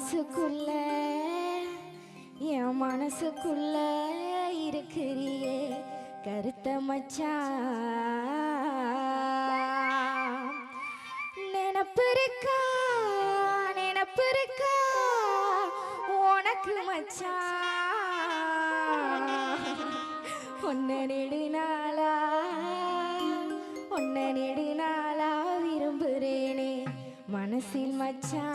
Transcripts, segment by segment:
மனசுக்குள்ள என் மனசுக்குள்ள இருக்கிறியே கருத்த மச்சா. நினப்பு நினப்பிருக்கா நினப்பு இருக்கா? உனக்கு மச்சான் ஒன்ன நெடுநாளா ஒன்ன நெடுநாளா விரும்புகிறேனே மனசில் மச்சா.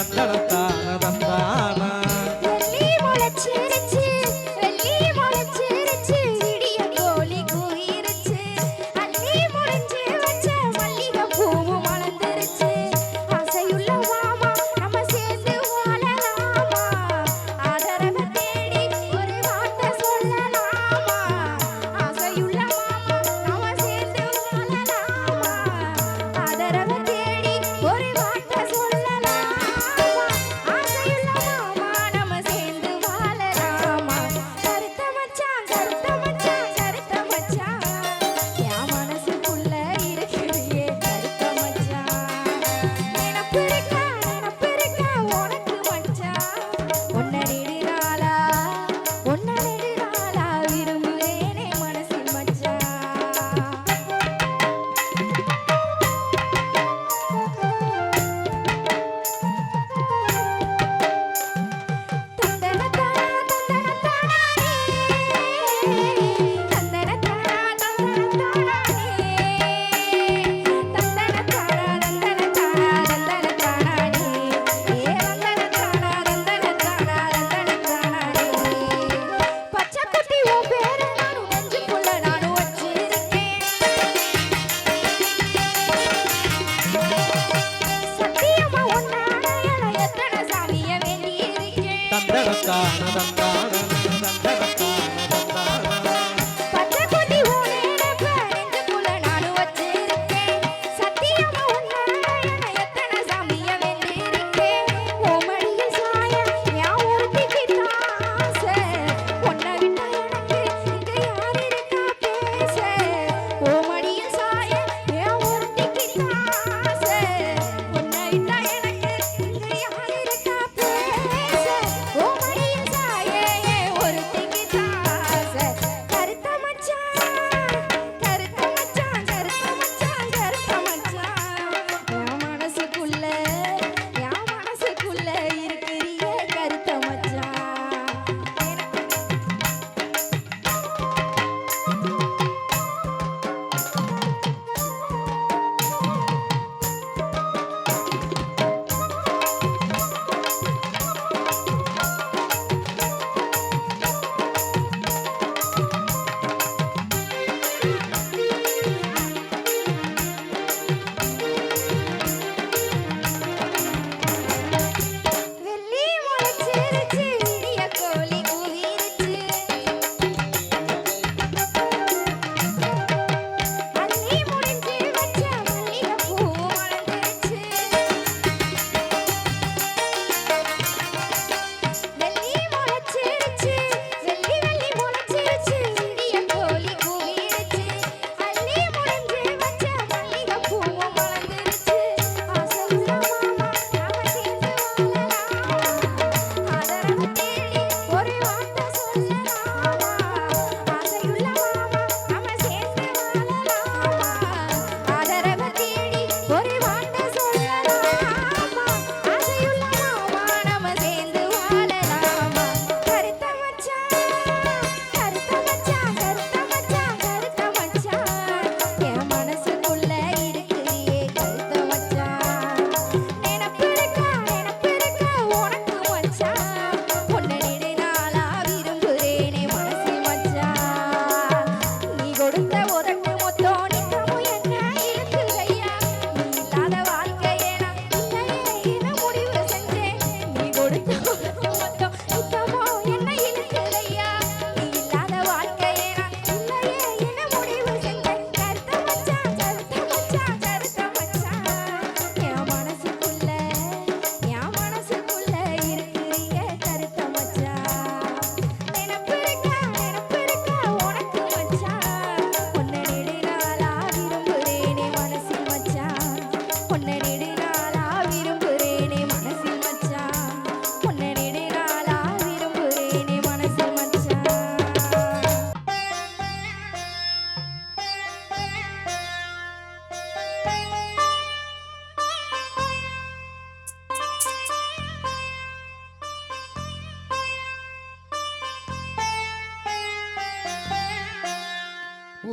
தந்தள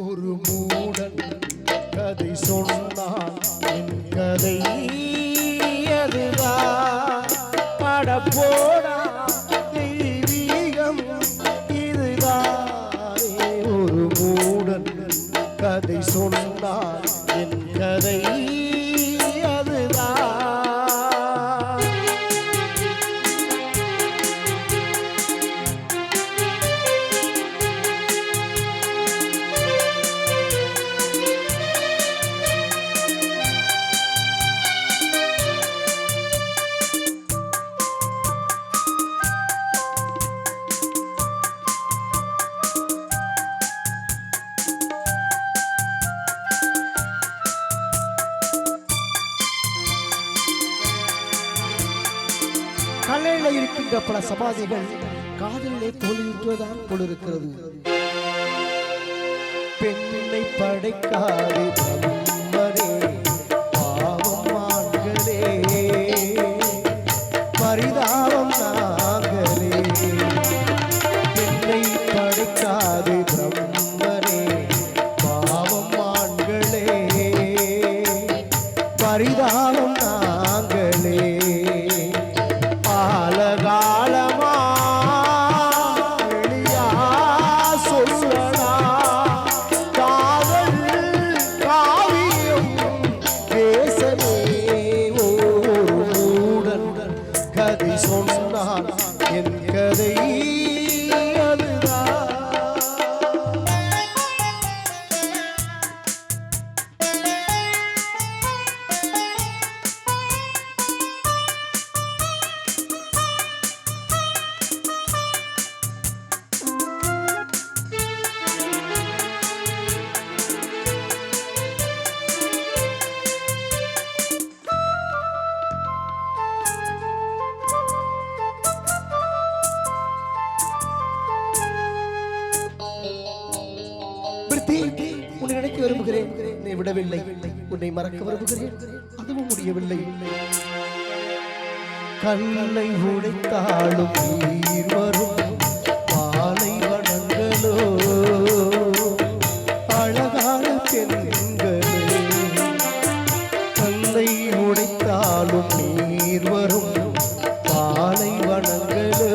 ஒரு மூடன் கதை சொன்னான். என் கதை அதுதான் படப்போடா தெய்வீகம் இதுதானே ஒரு மூடன் கதை சொன்னான். என் கதை பல சமாதிகள் காதலிலே தோல்வியுற்றுவதான் போல் பெண்ணை படைக்காது பிரம்மனே பரிதாபம் நாங்களே. பெண்ணை பாவம் ஆண்களே பரிதாபம் கதை சொன்னான். என் கதை உன்னை மறக்க விரும்புகிறேன் அதுவும் முடியவில்லை. கல்லை உடைத்தாலும் நீர் வரும். பாலை வணங்களோ அழகான பெண்களே கல்லை உடைத்தாலும் நீர் வரும். பாலை வணங்களோ